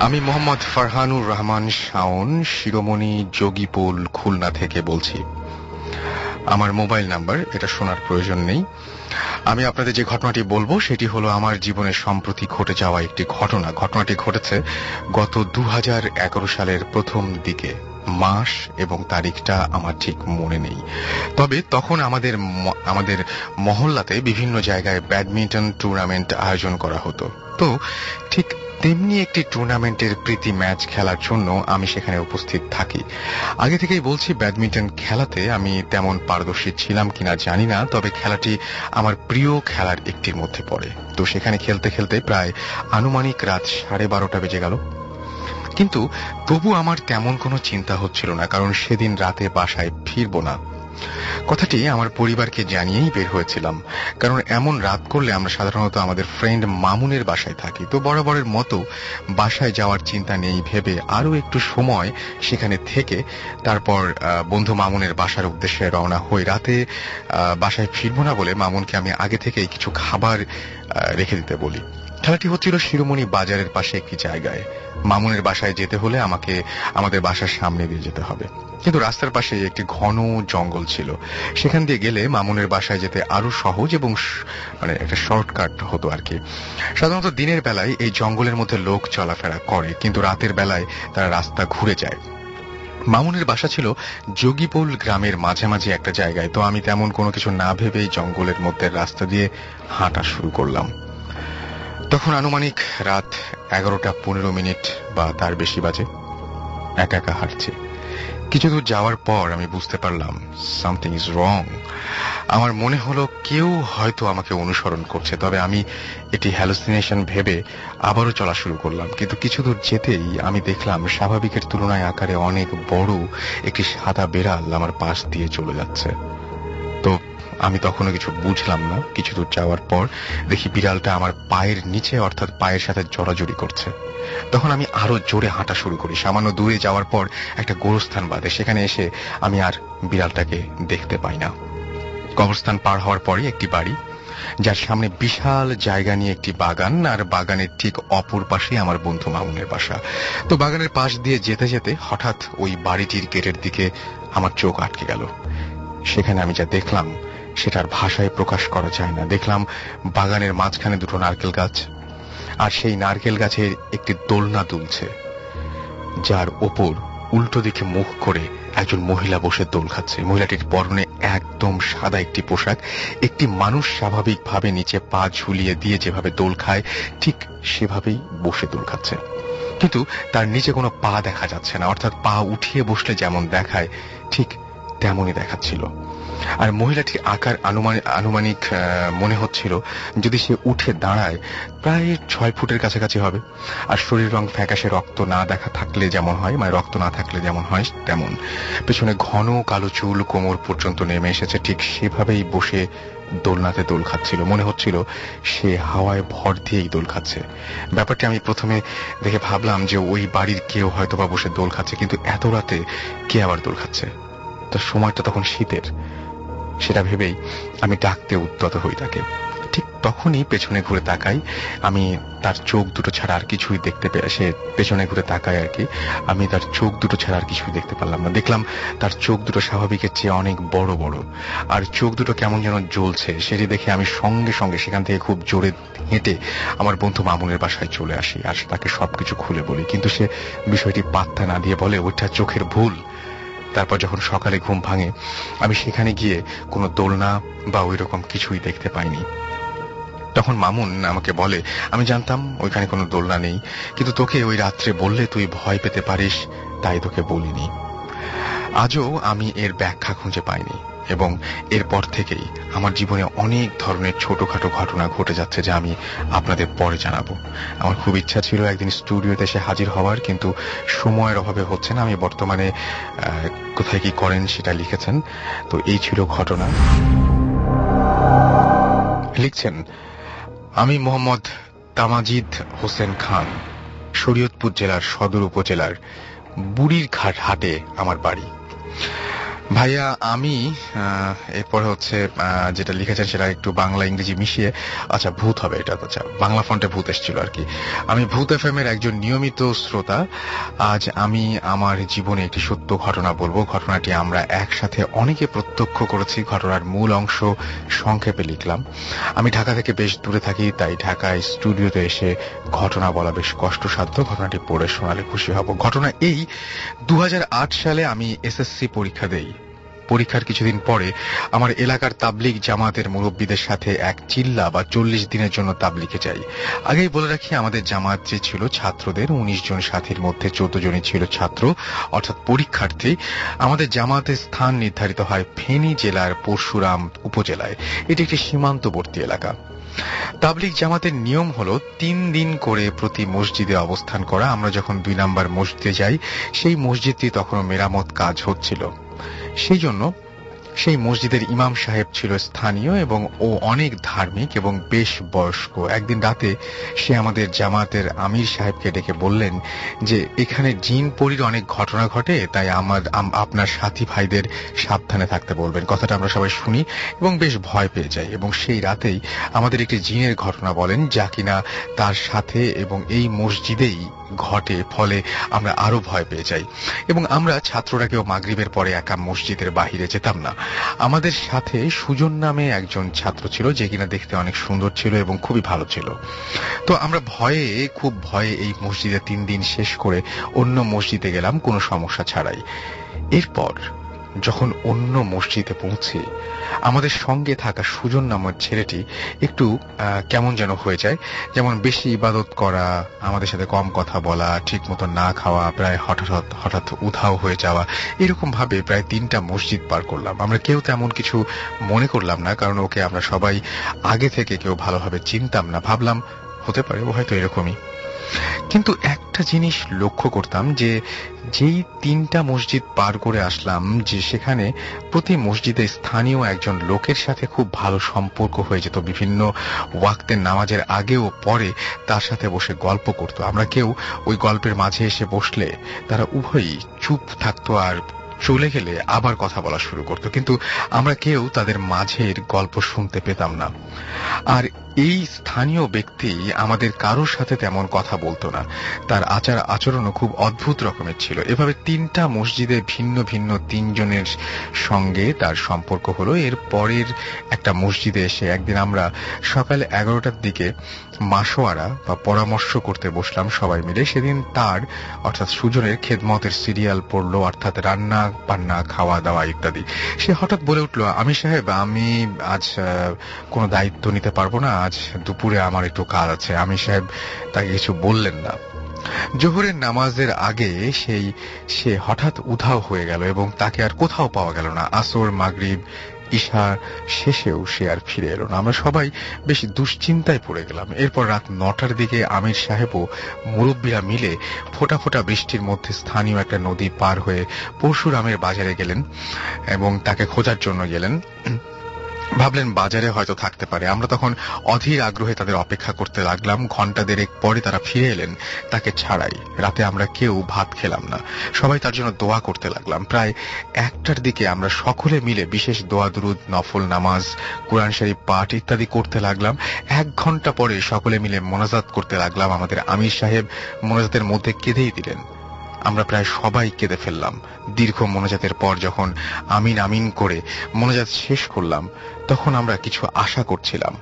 আমি মোহাম্মদ ফারহানুর রহমান শাওন, শিরোমণি যোগীপুল খুলনা থেকে বলছি। আমার মোবাইল নাম্বার, এটা শোনার প্রয়োজন নেই। আমি আপনাদের যে ঘটনাটি বলব, সেটি হলো আমার জীবনে সম্প্রতি ঘটে যাওয়া একটি ঘটনা। ঘটনাটি ঘটেছে গত দু হাজার এগারো সালের প্রথম দিকে। মাস এবং তারিখটা আমার ঠিক মনে নেই। তবে তখন আমাদের আমাদের মহল্লাতে বিভিন্ন জায়গায় ব্যাডমিন্টন টুর্নামেন্ট আয়োজন করা হতো। তো ঠিক তেমনি একটি টুর্নামেন্টের প্রীতি ম্যাচ খেলার জন্য আমি সেখানে উপস্থিত থাকি। আগে থেকেই বলছি, ব্যাডমিন্টন খেলাতে আমি তেমন পারদর্শী ছিলাম কিনা জানি না, তবে খেলাটি আমার প্রিয় খেলার একটির মধ্যে পড়ে। তো সেখানে খেলতে খেলতে প্রায় আনুমানিক রাত সাড়ে বারোটা বেজে গেল। কিন্তু তবু আমার তেমন কোনো চিন্তা হচ্ছিল না, কারণ সেদিন রাতে বাসায় ফিরবো না। কথাটি আমার পরিবারকে জানিয়েই বের হয়েছিলাম। কারণ এমন রাত করলে আমরা সাধারণত আমাদের ফ্রেন্ড মামুনের বাসায় থাকি। তো বরাবরের মতো বাসায় যাওয়ার চিন্তা নেই, ভেবে আরও একটু সময় সেখানে থেকে তারপর বন্ধু মামুনের বাসার উদ্দেশ্যে রওনা হই। রাতে বাসায় ফিরবো না বলে মামুনকে আমি আগে থেকেই কিছু খাবার রেখে দিতে বলি। খেলাটি হচ্ছিল শিরোমণি বাজারের পাশে একটি জায়গায়। মামুনের বাসায় যেতে হলে আমাকে আমাদের বাসার সামনে দিয়ে যেতে হবে। কিন্তু রাস্তার পাশে একটি ঘন জঙ্গল ছিল। সেখান দিয়ে গেলে মামুনের বাসায় যেতে আরও সহজ এবং মানে একটা শর্টকাট হতো আর কি। সাধারণত দিনের বেলায় এই জঙ্গলের মধ্যে লোক চলাফেরা করে, কিন্তু রাতের বেলায় তারা রাস্তা ঘুরে যায়। মামুনের বাসা ছিল যোগীপুল গ্রামের মাঝামাঝি একটা জায়গায়, তো আমি তেমন কোনো কিছু না ভেবেই জঙ্গলের মধ্যে রাস্তা দিয়ে হাঁটা শুরু করলাম। তখন আনুমানিক রাত এগারোটা পনেরো মিনিট বা তার বেশি বাজে। একা একা হাঁটছি। কিছু দূর যাওয়ার পর আমি বুঝতে পারলাম সামথিং ইজ রং আমার মনে হলো কেউ হয়তো আমাকে অনুসরণ করছে, তবে আমি এটি হ্যালুসিনেশন ভেবে আবারও চলা শুরু করলাম। কিন্তু কিছু দূর যেতেই আমি দেখলাম স্বাভাবিকের তুলনায় আকারে অনেক বড় একটি সাদা বেড়াল আমার পাশ দিয়ে চলে যাচ্ছে। আমি তখনও কিছু বুঝলাম না। কিছু দূর যাওয়ার পর দেখি বিড়ালটা আমার পায়ের নিচে, অর্থাৎ পায়ের সাথে জড়াজড়ি করছে। তখন আমি আরও জোরে হাঁটা শুরু করি। সামান্য দূরে যাওয়ার পর একটা গোরস্থান বাদে সেখানে এসে আমি আর বিড়ালটাকে দেখতে পাই না। কবরস্থান পার হওয়ার পরে একটি বাড়ি, যার সামনে বিশাল জায়গা নিয়ে একটি বাগান, আর বাগানের ঠিক অপর পাশে আমার বন্ধু মামুনের বাসা। তো বাগানের পাশ দিয়ে যেতে যেতে হঠাৎ ওই বাড়িটির গেটের দিকে আমার চোখ আটকে গেল। সেখানে আমি যা দেখলাম সেটার ভাষায় প্রকাশ করা যায় না। দেখলাম বাগানের মাঝখানে দুটো নারকেল গাছ, আর সেই নারকেল গাছের একটি দোলনা দুলছে, যার ওপর উল্টো দিকে মুখ করে একজন মহিলা বসে দোল খাচ্ছে। মহিলাটির পরনে একদম সাদা একটি পোশাক, একটি মানুষ স্বাভাবিকভাবে নিচে পা ঝুলিয়ে দিয়ে যেভাবে দোল খায়, ঠিক সেভাবেই বসে দোল খাচ্ছে। কিন্তু তার নিচে কোনো পা দেখা যাচ্ছে না, অর্থাৎ পা উঠিয়ে বসলে যেমন দেখায়, ঠিক তেমনই দেখাচ্ছিল। আর মহিলাটির আকার আনুমানিক মনে হচ্ছিল যদি সে উঠে দাঁড়ায়, প্রায় ছয় ফুটের কাছাকাছি হবে। আর শরীর রং ফ্যাকাশে, রক্ত না দেখা থাকলে যেমন হয় মানে রক্ত না থাকলে যেমন হয়, তেমন। পেছনে ঘন কালো চুল কোমর পর্যন্ত নেমে এসেছে, ঠিক সেভাবেই বসে দোলনাতে দোল খাচ্ছিল। মনে হচ্ছিল সে হাওয়ায় ভর দিয়েই দোল খাচ্ছে। ব্যাপারটি আমি প্রথমে দেখে ভাবলাম যে ওই বাড়ির কেউ হয়তো বা বসে দোল খাচ্ছে, কিন্তু এত রাতে কে আবার দোল খাচ্ছে? তো সময়টা তখন শীতের। সেটা ভেবেই আমি ডাকতে উদ্যত হই তাকে। ঠিক তখনই পেছনে ঘুরে তাকাই। আমি তার চোখ দুটো ছাড়া আর কিছুই দেখতে সে পেছনে ঘুরে তাকায় আর কি। আমি তার চোখ দুটো ছাড়া আর কিছুই দেখতে পারলাম না। দেখলাম তার চোখ দুটো স্বাভাবিকের চেয়ে অনেক বড় বড়। আর চোখ দুটো কেমন যেন জ্বলছে। সেটি দেখে আমি সঙ্গে সঙ্গে সেখান থেকে খুব জোরে হেঁটে আমার বন্ধু মামুনের বাসায় চলে আসি। আর তাকে সবকিছু খুলে বলি। কিন্তু সে বিষয়টি পাত্তা না দিয়ে বলে, ওইটা চোখের ভুল। তারপর যখন সকালে ঘুম ভাঙে, আমি সেখানে গিয়ে কোনো দোলনা বা ওই রকম কিছুই দেখতে পাইনি। তখন মামুন আমাকে বলে, আমি জানতাম ওইখানে কোনো দোলনা নেই, কিন্তু তোকে ওই রাত্রে বললে তুই ভয় পেতে পারিস, তাই তোকে বলিনি। আজও আমি এর ব্যাখ্যা খুঁজে পাইনি। এবং এরপর থেকেই আমার জীবনে অনেক ধরনের ছোটখাটো ঘটনা ঘটে যাচ্ছে যা আমি আপনাদের পরে জানাব। আমার খুব ইচ্ছা ছিল একদিন স্টুডিওতে এসে হাজির হওয়ার, কিন্তু সময়ের অভাবে হচ্ছে না। আমি বর্তমানে কোথায় কি করেন সেটা লিখেছেন। তো এই ছিল ঘটনা। লিখছেন, আমি মোহাম্মদ তামাজিদ হোসেন খান, শরীয়তপুর জেলার সদর উপজেলার বুড়ির ঘাট হাটে আমার বাড়ি। ভাইয়া, আমি এরপরে হচ্ছে যেটা লিখেছেন সেটা একটু বাংলা, ইংরেজি মিশিয়ে আচ্ছা ভূত হবে এটা আচ্ছা বাংলা ফন্টে ভূত এসেছিল আর কি। আমি ভূত এফ এর একজন নিয়মিত শ্রোতা, আজ আমি আমার জীবনে একটি সত্য ঘটনা বলব। ঘটনাটি আমরা একসাথে অনেকে প্রত্যক্ষ করেছি, ঘটনার মূল অংশ সংক্ষেপে লিখলাম। আমি ঢাকা থেকে বেশ দূরে থাকি, তাই ঢাকায় স্টুডিওতে এসে ঘটনা বলা বেশ কষ্টসাধ্য। ঘটনাটি পড়ে শোনালে খুশি হব। ঘটনা এই দু হাজার আট সালে আমি এসএসসি পরীক্ষা দেই। পরীক্ষার কিছুদিন পরে আমার এলাকার তাবলিগ জামাতের মুরব্বীদের সাথে এক চিল্লা বা চল্লিশ দিনের জন্য তাবলিগে যাই। আগেই বলে রাখি, আমাদের জামাত যে ছিল ছাত্রদের, উনিশ জন সাথীর মধ্যে চোদ্দ জনই ছিল ছাত্র, অর্থাৎ পরীক্ষার্থী। আমাদের জামাতের স্থান নির্ধারিত হয় ফেনী জেলার পরশুরাম উপজেলায়। এটি একটি সীমান্তবর্তী এলাকা। তাবলিগ জামাতের নিয়ম হলো তিন দিন করে প্রতি মসজিদে অবস্থান করা। আমরা যখন দুই নাম্বার মসজিদে যাই, সেই মসজিদটি তখনও মেরামত কাজ হচ্ছিল। সেই জন্য সেই মসজিদের ইমাম সাহেব ছিল স্থানীয় এবং ও অনেক ধার্মিক এবং বেশ বয়স্ক। একদিন রাতে সে আমাদের জামাতের আমির সাহেবকে ডেকে বললেন যে, এখানে জিন পরির অনেক ঘটনা ঘটে, তাই আমার আপনার সাথী ভাইদের সাবধানে থাকতে বলবেন। কথাটা আমরা সবাই শুনি এবং বেশ ভয় পেয়ে যাই এবং সেই রাতেই আমাদের একটি জিনের ঘটনা বলেন, যা কিনা তার সাথে এবং এই মসজিদেই ঘটে, ফলে আমরা আরও ভয় পেয়ে যাই। এবং আমরা ছাত্ররা কেউ মাগরিবের পরে একা মসজিদের বাহিরে যেতাম না। আমাদের সাথে সুজন নামে একজন ছাত্র ছিল, যে কিনা দেখতে অনেক সুন্দর ছিল এবং খুবই ভালো ছিল। তো আমরা ভয়ে, খুব ভয়ে এই মসজিদে তিন দিন শেষ করে অন্য মসজিদে গেলাম, কোনো সমস্যা ছাড়াই। এরপর যখন অন্য মসজিদে পৌঁছে আমাদের সঙ্গে থাকা সুজন নামের ছেলেটি একটু কেমন যেন হয়ে যায়। যেমন বেশি ইবাদত করা, আমাদের সাথে কম কথা বলা ঠিক মতো না খাওয়া, প্রায় হঠাৎ হঠাৎ উধাও হয়ে যাওয়া, এরকম ভাবে প্রায় তিনটা মসজিদ পার করলাম। আমরা কেউ তেমন কিছু মনে করলাম না, কারণ ওকে আমরা সবাই আগে থেকে কেউ ভালোভাবে চিনতাম না। ভাবলাম, হতে পারে ও হয়তো এরকমই। কিন্তু একটা জিনিস লক্ষ্য করতাম যে যেই তিনটা মসজিদ পার করে আসলাম, যে সেখানে প্রতি মসজিদে স্থানীয় একজন লোকের সাথে খুব ভালো সম্পর্ক হয়ে যেত। বিভিন্ন ওয়াক্তের নামাজের আগে ও পরে তার সাথে বসে গল্প করতো। আমরা কেউ ওই গল্পের মাঝে এসে বসলে তারা উভয়ই চুপ থাকতো আর চলে গেলে আবার কথা বলা শুরু করতো। কিন্তু আমরা কেউ তাদের মাঝের গল্প শুনতে পেতাম না। আর এই স্থানীয় ব্যক্তি আমাদের কারোর সাথে তেমন কথা বলতো না। তার আচার আচরণও খুব অদ্ভুত রকমের ছিল। এভাবে তিনটা মসজিদে ভিন্ন ভিন্ন তিনজনের সঙ্গে তার সম্পর্ক হলো। এর পরের একটা মসজিদে এসে একদিন আমরা সকাল এগারোটার দিকে মাসোয়ারা বা পরামর্শ করতে বসলাম সবাই মিলে। সেদিন তার, অর্থাৎ সুজনের, খেদমতের সিরিয়াল পড়ল, অর্থাৎ রান্না বান্না খাওয়া দাওয়া ইত্যাদি। সে হঠাৎ বলে উঠল আমি সাহেব, আমি আজ কোনো দায়িত্ব নিতে পারব না। আজ দুপুরে আমার একটু কাজ আছে। আমি সাহেব তাকে কিছু বললেন না। জোহরের নামাজের আগে সেই, সে হঠাৎ উধাও হয়ে গেল এবং তাকে আর কোথাও পাওয়া গেল না। আসর, মাগরিব ঈশা শেষেও সে আর ফিরে এলো না। আমরা সবাই বেশ দুশ্চিন্তায় পড়ে গেলাম। এরপর রাত নটার দিকে আমির সাহেবও মুরব্বীরা মিলে ফোটা ফোটা বৃষ্টির মধ্যে স্থানীয় একটা নদী পার হয়ে পরশুরামের বাজারে গেলেন এবং তাকে খোঁজার জন্য গেলেন। ভাবলেন বাজারে হয়তো থাকতে পারে। আমরা তখন অধীর আগ্রহে তাদের অপেক্ষা করতে লাগলাম। ঘণ্টা দেড়েক পরে তারা ফিরে এলেন তাকে ছাড়াই। রাতে আমরা কেউ ভাত খেলাম না। সবাই তার জন্য দোয়া করতে লাগলাম। প্রায় একটার দিকে আমরা সকলে মিলে বিশেষ দোয়া, দুরুদ, নফল, নামাজ, কোরআন শরীফ, পাঠ ইত্যাদি করতে লাগলাম। এক ঘণ্টা পরে সকলে মিলে মোনাজাত করতে লাগলাম। আমাদের আমির সাহেব মোনাজাতের মধ্যে কেঁদেই দিলেন। আমরা প্রায় সবাই কেঁদে ফেললাম। দীর্ঘ মোনাজাতের পর যখন আমিন আমিন করে মোনাজাত শেষ করলাম, তখন আমরা কিছু আশা করছিলাম।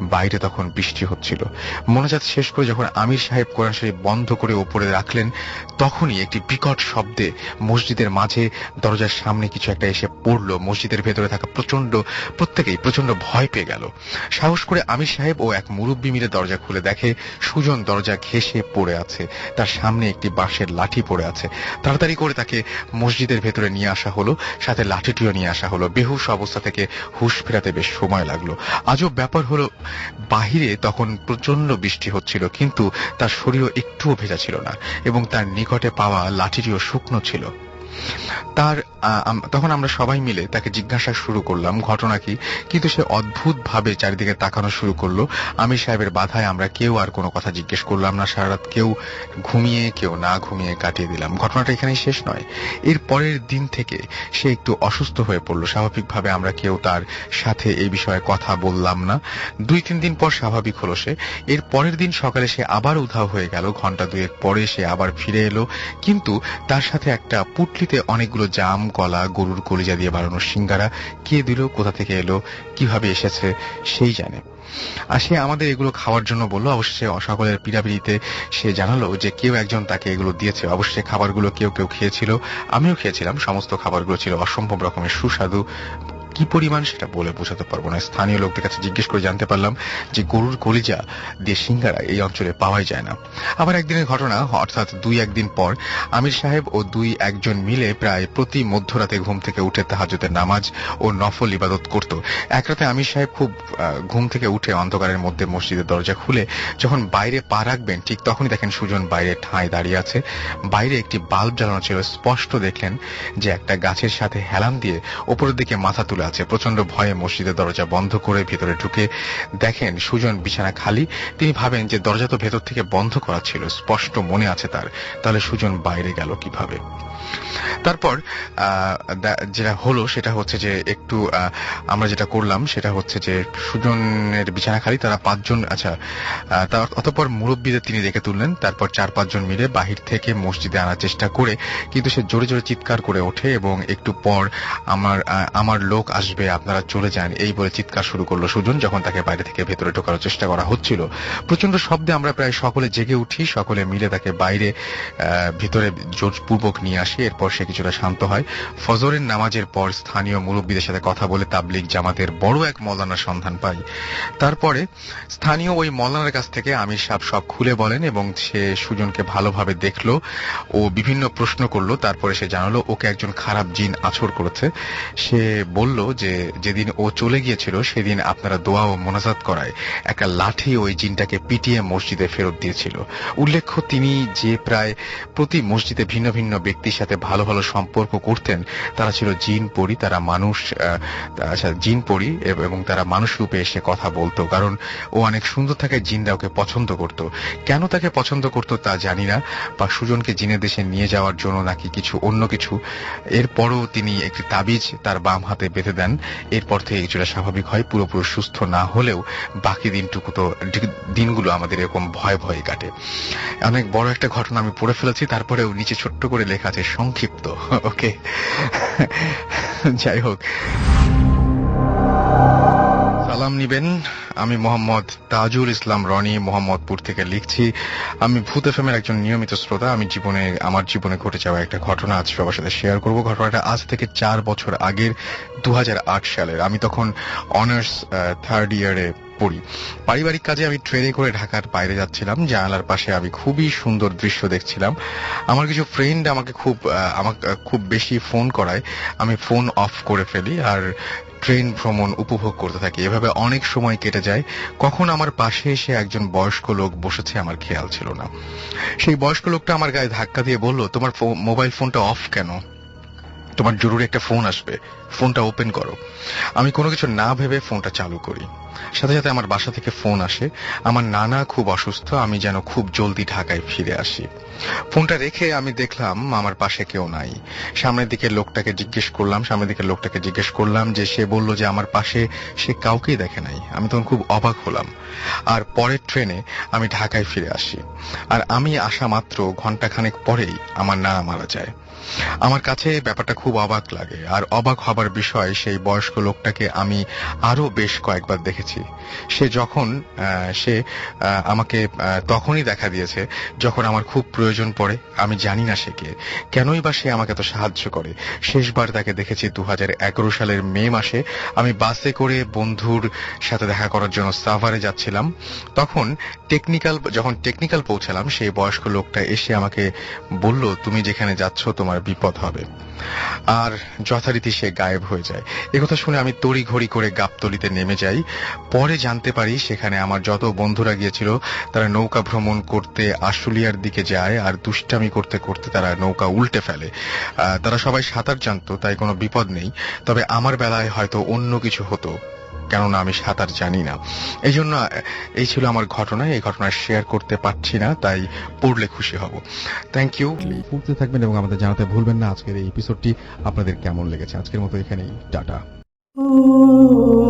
বাইরে তখন বৃষ্টি হচ্ছিল। মোনাজাত শেষ করে যখন আমির সাহেব কোরআন শরীফ বন্ধ করে ওপরে রাখলেন, তখনই একটি বিকট শব্দে মসজিদের মাঝে দরজার সামনে কিছু একটা এসে পড়ল। মসজিদের ভেতরে থাকা প্রচণ্ড প্রত্যেকেই প্রচণ্ড ভয় পেয়ে গেল। সাহস করে আমির সাহেব ও এক মুরব্বী মিলে দরজা খুলে দেখে, সুজন দরজা ঘেঁষে পড়ে আছে। তার সামনে একটি বাঁশের লাঠি পড়ে আছে। তাড়াতাড়ি করে তাকে মসজিদের ভেতরে নিয়ে আসা হলো, সাথে লাঠিটিও নিয়ে আসা হলো। বেহুশ অবস্থা থেকে হুশ ফেরাতে বেশ সময় লাগল। আজব ব্যাপার হলো বাহিরে তখন প্রচণ্ড বৃষ্টি হচ্ছিল, কিন্তু তার শরীরও একটুও ভেজা ছিল না এবং তার নিকটে পাওয়া লাঠিটিও শুকনো ছিল। তার তখন আমরা সবাই মিলে তাকে জিজ্ঞাসা শুরু করলাম, ঘটনা কি? কিন্তু সে অদ্ভুত ভাবে চারিদিকে তাকানো শুরু করল। আমির সাহেবের বাধায় আমরা কেউ আর কোনো কথা জিজ্ঞেস করলাম না। সারা রাত কেউ ঘুমিয়ে, কেউ না ঘুমিয়ে কাটিয়ে দিলাম। ঘটনাটা এখানেই শেষ নয়। এর পরের দিন থেকে সে একটু অসুস্থ হয়ে পড়ল। স্বাভাবিকভাবে আমরা কেউ তার সাথে এই বিষয়ে কথা বললাম না। দুই, তিন দিন পর স্বাভাবিক হলো সে। এর পরের দিন সকালে সে আবার উধাও হয়ে গেল। ঘণ্টা দুয়েক পরে সে আবার ফিরে এলো। কিন্তু তার সাথে একটা পুটলিতে অনেকগুলো জাম, কলা, গরুর কলিজা দিয়ে বানানো সিঙ্গারা, কে দিল, কোথা থেকে এলো, কীভাবে এসেছে, সেই জানে। আর সে আমাদের এগুলো খাওয়ার জন্য বলল অবশ্যই সকলের পিড়াপিড়িতে সে জানালো যে কেউ একজন তাকে এগুলো দিয়েছে। অবশ্যই খাবারগুলো কেউ কেউ খেয়েছিল, আমিও খেয়েছিলাম, সমস্ত খাবারগুলো ছিল অসম্ভব রকমের, সুস্বাদু কি পরিমাণ সেটা বলে বোঝাতে পারব না। স্থানীয় লোকদের কাছে জিজ্ঞেস করে জানতে পারলাম যে গরুর কলিজা দিয়ে সিঙ্গারা এই অঞ্চলে পাওয়াই যায় না। আবার একদিনের ঘটনা, অর্থাৎ দুই একদিন পর, আমির সাহেব ও দুই একজন মিলে প্রায় প্রতি মধ্যরাতে ঘুম থেকে উঠে তাহাজুদের নামাজ ও নফল ইবাদত করত। এক রাতে আমির সাহেব খুব ঘুম থেকে উঠে অন্ধকারের মধ্যে মসজিদের দরজা খুলে যখন বাইরে পা রাখবেন, ঠিক তখনই দেখেন সুজন বাইরে ঠাঁই দাঁড়িয়ে আছে। বাইরে একটি বাল্ব জ্বালানো ছিল। স্পষ্ট দেখলেন যে একটা গাছের সাথে হেলান দিয়ে ওপরের দিকে মাথা তুলে আছে। প্রচণ্ড ভয়ে মসজিদের দরজা বন্ধ করে ভিতরে ঢুকে দেখেন সুজন বিছানা খালি। তিনি ভাবেন যে দরজা তো ভেতর থেকে বন্ধ করা ছিল, স্পষ্ট মনে আছে তার। তাহলে সুজন বাইরে গেল কীভাবে? তারপর যেটা হলো সেটা হচ্ছে যে একটু আমরা যেটা করলাম সেটা হচ্ছে যে সুজনের বিছানা খালি, তারা পাঁচজন আচ্ছা তার অতঃপর মুরব্বীদের তিনি ডেকে তুললেন। তারপর চার পাঁচজন মিলে বাহির থেকে মসজিদে আনার চেষ্টা করে, কিন্তু সে জোরে জোরে চিৎকার করে ওঠে এবং একটু পর আমার আমার লোক আসবে, আপনারা চলে যান। এই বলে চিৎকার শুরু করল সুজন, যখন তাকে বাইরে থেকে ভেতরে ঢোকানোর চেষ্টা করা হচ্ছিল। প্রচণ্ড শব্দে আমরা প্রায় সকলে জেগে উঠি, সকলে মিলে তাকে বাইরে ভিতরে জোরপূর্বক নিয়ে আসি, এরপর সে কিছুটা শান্ত হয়। ফজরের নামাজের পর স্থানীয় মুরব্বীদের সাথে কথা বলে তাবলিগ জামাতের বড় এক মৌলানার সন্ধান পাই। তারপরে স্থানীয় ওই মৌলানার কাছ থেকে আমির সাহেব সব খুলে বলেন এবং সে সুজনকে ভালোভাবে দেখল ও বিভিন্ন প্রশ্ন করল। তারপরে সে জানালো, ওকে একজন খারাপ জিন আছর করেছে। সে বলল যে যেদিন ও চলে গিয়েছিল, সেদিন আপনারা দোয়া ও মোনাজাত করায় একটা লাঠি ওই জিনটাকে পিটিয়ে মসজিদে ফেরত দিয়েছিল। উল্লেখ্য, তিনি যে প্রায় প্রতি মসজিদে ভিন্ন ভিন্ন ব্যক্তির সাথে ভালো ভালো সম্পর্ক করতেন, তারা ছিল জিন পরি, তারা মানুষ আচ্ছা জিন পরি এবং তারা মানুষ রূপে এসে কথা বলতো, কারণ ও অনেক সুন্দর থাকে জিনরা ওকে পছন্দ করত। কেন তাকে পছন্দ করত তা জানি না, বা সুজনকে জিনের দেশে নিয়ে যাওয়ার জন্য নাকি কিছু অন্য কিছু। এরপরও তিনি একটি তাবিজ তার বাম হাতে বেঁধে দেন। এরপর থেকে কিছুটা স্বাভাবিক হয়, পুরোপুরি সুস্থ না হলেও বাকি দিনটুকু তো দিনগুলো আমাদের এরকম ভয় ভয়ে কাটে। অনেক বড় একটা ঘটনা আমি পড়ে ফেলেছি, তারপরেও নিচে ছোট্ট করে লেখা আছে, সংক্ষিপ্ত। ওকে। যাই হোক। সালাম নিবেন। আমি মোহাম্মদ তাজুল ইসলাম রনি, মোহাম্মদপুর থেকে লিখছি। আমি ভূত এফএমের একজন নিয়মিত শ্রোতা। আমি জীবনে, আমার জীবনে ঘটে যাওয়া একটা ঘটনা আজ সবার সাথে শেয়ার করব। ঘটনাটা আজ থেকে চার বছর আগের দু হাজার আট সালের। আমি তখন অনার্স থার্ড ইয়ারে পড়ি। পারিবারিক কাজে আমি ট্রেনে করে ঢাকার বাইরে যাচ্ছিলাম। জানালার পাশে আমি খুবই সুন্দর দৃশ্য দেখছিলাম। আমার কিছু ফ্রেন্ড আমাকে খুব আমাকে খুব বেশি ফোন করায়। আমি ফোন অফ করে ফেলি। আর ট্রেন ভ্রমণ উপভোগ করতে থাকি। এভাবে অনেক সময় কেটে যায়। কখন আমার পাশে এসে একজন বয়স্ক লোক বসেছে আমার খেয়াল ছিল না। সেই বয়স্ক লোকটা আমার গায়ে ধাক্কা দিয়ে বলল, তোমার মোবাইল ফোনটা অফ কেন? তোমার জরুরি একটা ফোন আসবে। ফোনটা ওপেন করো। আমি কোনো কিছু না ভেবে ফোনটা চালু করি। সাথে সাথে আমার বাসা থেকে ফোন আসে। আমার নানা খুব অসুস্থ, আমি যেন খুব জলদি ঢাকায় ফিরে আসি। ফোনটা রেখে আমি দেখলাম আমার পাশে কেউ নাই। সামনের দিকে লোকটাকে জিজ্ঞেস করলাম, সামনের দিকে লোকটাকে জিজ্ঞেস করলাম যে সে বলল যে আমার পাশে সে কাউকেই দেখে নাই। আমি তখন খুব অবাক হলাম। আর পরের ট্রেনে আমি ঢাকায় ফিরে আসি। আর আমি আসা মাত্র ঘন্টাখানেক পরেই আমার নানা মারা যায়। আমার কাছে ব্যাপারটা খুব অবাক লাগে, আর অবাক হবার বিষয় সেই বয়স্ক লোকটাকে আমি আরও বেশ কয়েকবার দেখেছি। সে যখন সে আমাকে তখনই দেখা দিয়েছে যখন আমার খুব প্রয়োজন পড়ে, আমি জানি না সে কে। কেনই বা সে আমাকে এত সাহায্য করে? শেষবার তাকে দেখেছি দু হাজার এগারো সালের মে মাসে। আমি বাসে করে বন্ধুর সাথে দেখা করার জন্য সাভারে যাচ্ছিলাম। তখন টেকনিক্যাল, যখন টেকনিক্যাল পৌঁছালাম, সেই বয়স্ক লোকটা এসে আমাকে বলল, তুমি যেখানে যাচ্ছ, তোমার তোমার বিপদ হবে। আর যথারীতি সে গায়েব হয়ে যায়। একথা শুনে আমি তড়ি ঘড়ি করে গাবতলিতে নেমে যাই। পরে জানতে পারি সেখানে আমার যত বন্ধুরা গিয়েছিল, তারা নৌকা ভ্রমণ করতে আশুলিয়ার দিকে যায় আর দুষ্টামি করতে করতে তারা নৌকা উল্টে ফেলে। তারা সবাই সাঁতার জানতো, তাই কোনো বিপদ নেই। তবে আমার বেলায় হয়তো অন্য কিছু হতো। কেননা আমি সাঁতার জানি না। এই জন্য এই ছিল আমার ঘটনা এই ঘটনা শেয়ার করতে পারছি না তাই পড়লে খুশি হব। থ্যাংক ইউ পড়তে থাকবেন এবং আমাদের জানাতে ভুলবেন না। আজকের এই এপিসোডটি আপনাদের কেমন লেগেছে? আজকের মতো এখানেই টাটা। Oh